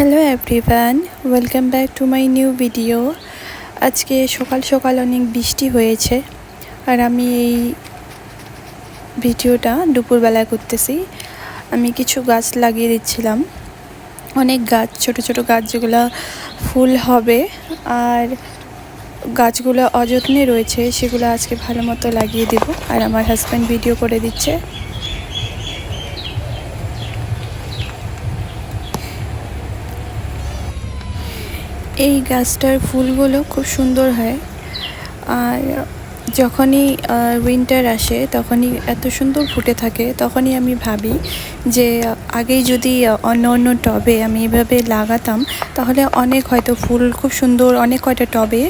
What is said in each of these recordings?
Hello everyone welcome back to my new video আজকে সকাল সকাল অনেক বৃষ্টি হয়েছে, আর আমি এই ভিডিওটা দুপুরবেলায় করতেছি। আমি কিছু গাছ লাগিয়ে দিচ্ছিলাম। অনেক গাছ, ছোট ছোট গাছ যেগুলো ফুল হবে, আর গাছগুলো অযত্নে রয়েছে, সেগুলো আজকে ভালো মতো লাগিয়ে দেব। আর আমার হাজব্যান্ড ভিডিও করে দিচ্ছে। এই গাছটার ফুলগুলো খুব সুন্দর হয়। আর যখনই উইন্টার আসে, তখনই এত সুন্দর ফুটে থাকে, তখনই আমি ভাবি যে, আগেই যদি অন্য অন্য টবে আমি এভাবে লাগাতাম, তাহলে অনেক হয়তো ফুল খুব সুন্দর, অনেক কয়টা টবে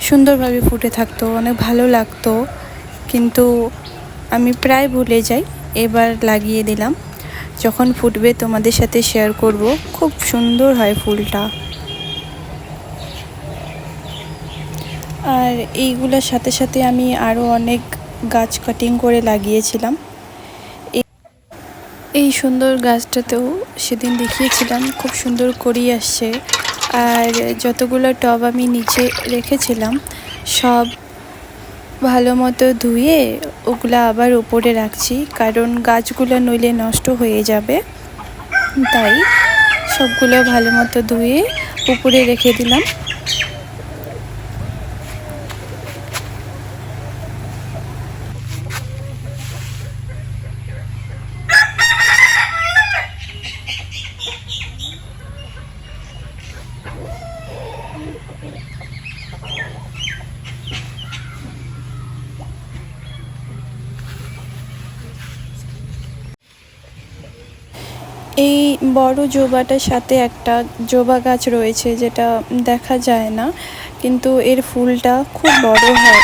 সুন্দরভাবে ফুটে থাকতো, অনেক ভালো লাগতো। কিন্তু আমি প্রায় ভুলে যাই, এবার লাগিয়ে দিলাম। যখন ফুটবে তোমাদের সাথে শেয়ার করব, খুব সুন্দর হয় ফুলটা। আর এইগুলোর সাথে সাথে আমি আরও অনেক গাছ কাটিং করে লাগিয়েছিলাম। এই সুন্দর গাছটাতেও সেদিন দেখিয়েছিলাম, খুব সুন্দর করেই আসছে। আর যতগুলো টব আমি নিচে রেখেছিলাম, সব ভালো মতো ধুয়ে ওগুলো আবার উপরে রাখছি, কারণ গাছগুলো নইলে নষ্ট হয়ে যাবে। তাই সবগুলো ভালো মতো ধুয়ে উপরে রেখে দিলাম। এই বড় জবাটার সাথে একটা জবা গাছ রয়েছে যেটা দেখা যায় না, কিন্তু এর ফুলটা খুব বড় হয়।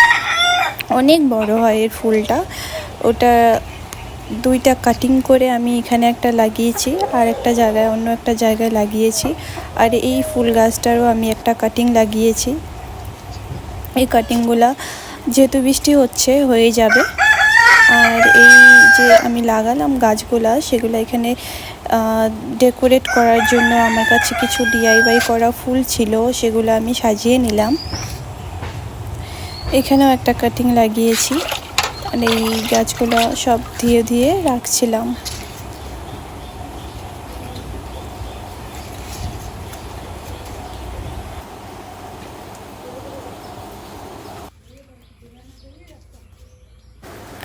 অনেক বড় হয় এর ফুলটা। ওটা দুইটা কাটিং করে আমি এখানে একটা লাগিয়েছি, আর একটা জায়গায়, অন্য একটা জায়গায় লাগিয়েছি। আর এই ফুল গাছটারও আমি একটা কাটিং লাগিয়েছি। এই কাটিংগুলা যেহেতু বৃষ্টি হচ্ছে হয়ে যাবে। আর এই যে আমি লাগালাম গাছগুলা, সেগুলো এখানে ডেকোরেট করার জন্য আমার কাছে কিছু ডিআইওয়াই করা ফুল ছিল, সেগুলো আমি সাজিয়ে নিলাম। এখানেও একটা কাটিং লাগিয়েছি। আর এই গাছগুলো সব ধীরে ধীরে রাখছিলাম।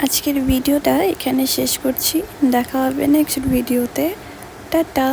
আজকের ভিডিওটা এখানে শেষ করছি। দেখা হবে নেক্সট ভিডিওতে টাটা।